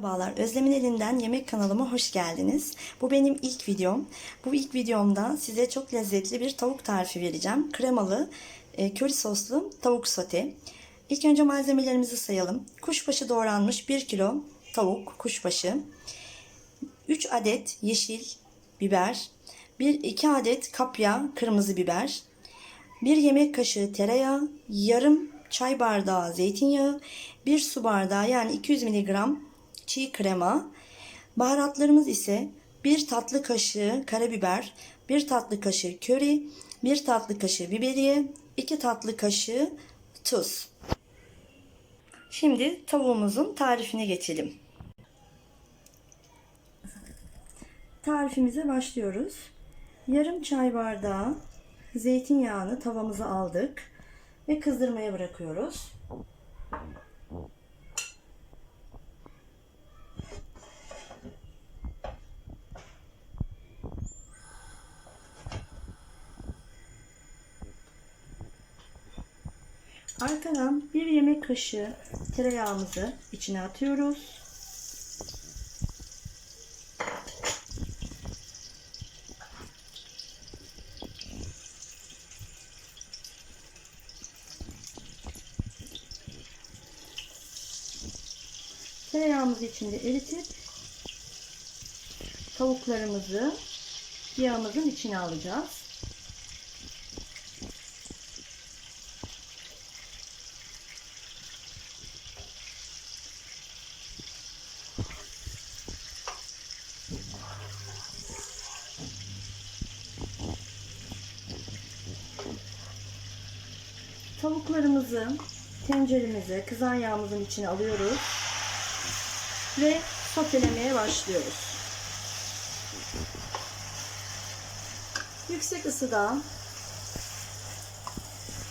Merhabalar, Özlem'in elinden yemek kanalıma hoş geldiniz. Bu benim ilk videom. Bu ilk videomda size çok lezzetli bir tavuk tarifi vereceğim. Kremalı, e, köri soslu tavuk sote. İlk önce malzemelerimizi sayalım. Kuşbaşı doğranmış 1 kilo tavuk kuşbaşı. 3 adet yeşil biber. 1-2 adet kapya kırmızı biber. 1 yemek kaşığı tereyağı, yarım çay bardağı zeytinyağı, 1 su bardağı yani 200 mg çiğ krema. Baharatlarımız ise 1 tatlı kaşığı karabiber, 1 tatlı kaşığı köri, 1 tatlı kaşığı biberiye, 2 tatlı kaşığı tuz. Şimdi tavuğumuzun tarifine geçelim. Tarifimize başlıyoruz. Yarım çay bardağı zeytinyağını tavamıza aldık ve kızdırmaya bırakıyoruz. Arkadan bir yemek kaşığı tereyağımızı içine atıyoruz. Tereyağımızı içinde eritip tavuklarımızı yağımızın içine alacağız. Tavuklarımızı tenceremize kızan yağımızın içine alıyoruz ve sotelemeye başlıyoruz. Yüksek ısıda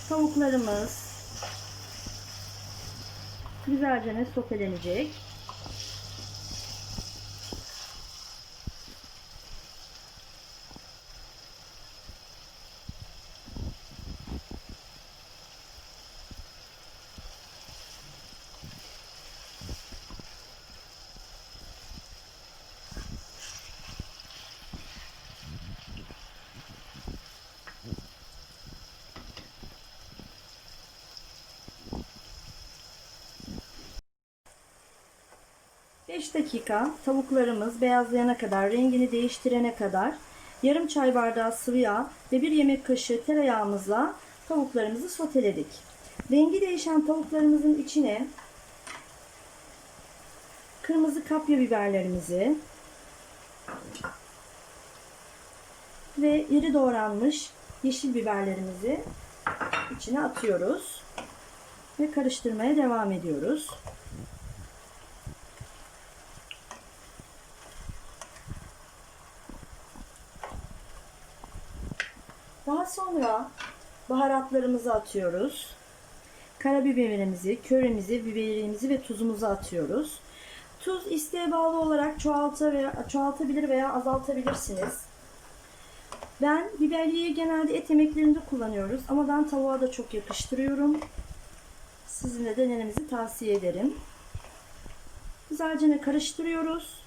tavuklarımız güzelce sotelenecek. Beş dakika tavuklarımız beyazlayana kadar, rengini değiştirene kadar yarım çay bardağı sıvı yağ ve bir yemek kaşığı tereyağımızla tavuklarımızı soteledik. Rengi değişen tavuklarımızın içine kırmızı kapya biberlerimizi ve iri doğranmış yeşil biberlerimizi içine atıyoruz ve karıştırmaya devam ediyoruz. Daha sonra baharatlarımızı atıyoruz. Karabiberimizi, köremizi, biberimizi ve tuzumuzu atıyoruz. Tuz isteğe bağlı olarak çoğalta veya, çoğaltabilir veya azaltabilirsiniz. Ben biberliği genelde et yemeklerinde kullanıyoruz ama ben tavuğa da çok yakıştırıyorum. Sizin de denemenizi tavsiye ederim. Güzelce karıştırıyoruz.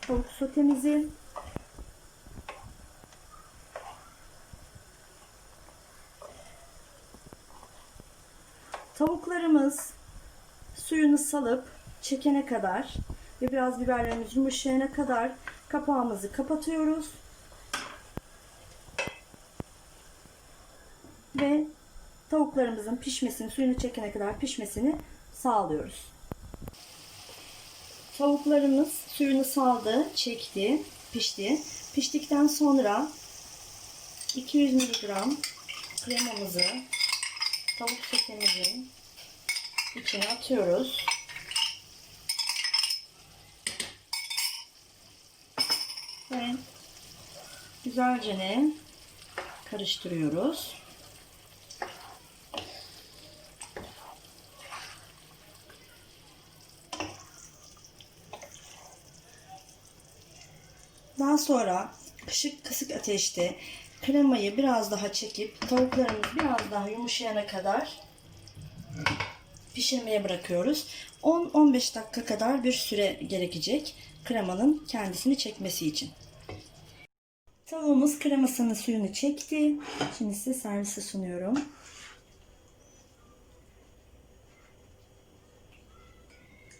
Tavuk sotemizi. Tavuklarımız suyunu salıp çekene kadar ve biraz biberlerimiz yumuşayana kadar kapağımızı kapatıyoruz. Ve tavuklarımızın pişmesini, suyunu çekene kadar pişmesini sağlıyoruz. Tavuklarımız suyunu saldı, çekti, pişti. Piştikten sonra 200 mg kremamızı tavuk sotemizin içine atıyoruz. Ve güzelce ne karıştırıyoruz. Daha sonra kısık kısık ateşte kremayı biraz daha çekip tavuklarımız biraz daha yumuşayana kadar pişirmeye bırakıyoruz. 10-15 dakika kadar bir süre gerekecek kremanın kendisini çekmesi için. Tavuğumuz kremasını suyunu çekti. Şimdi size servise sunuyorum.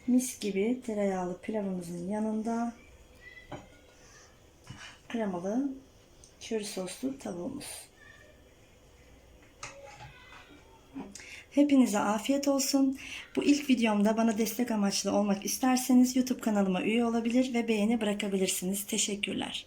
Mis gibi tereyağlı pilavımızın yanında kremalı köri soslu tavuğumuz. Hepinize afiyet olsun. Bu ilk videomda bana destek amaçlı olmak isterseniz YouTube kanalıma üye olabilir ve beğeni bırakabilirsiniz. Teşekkürler.